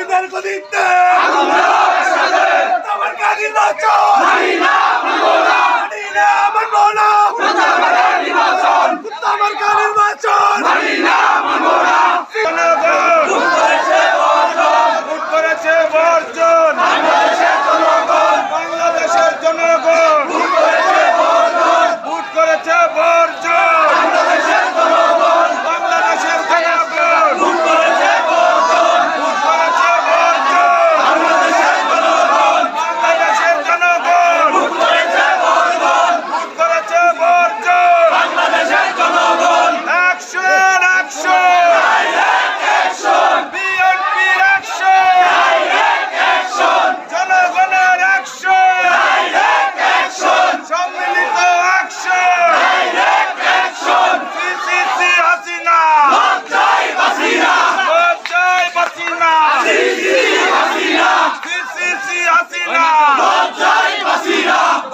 আলীদের গদিতে আমার গাড়ি বাঁচাও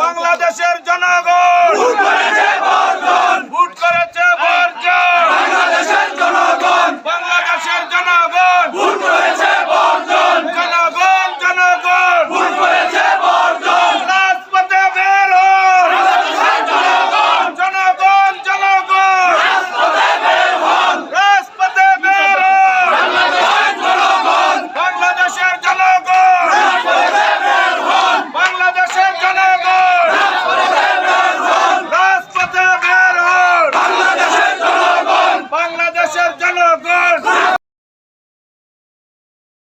বাংলাদেশের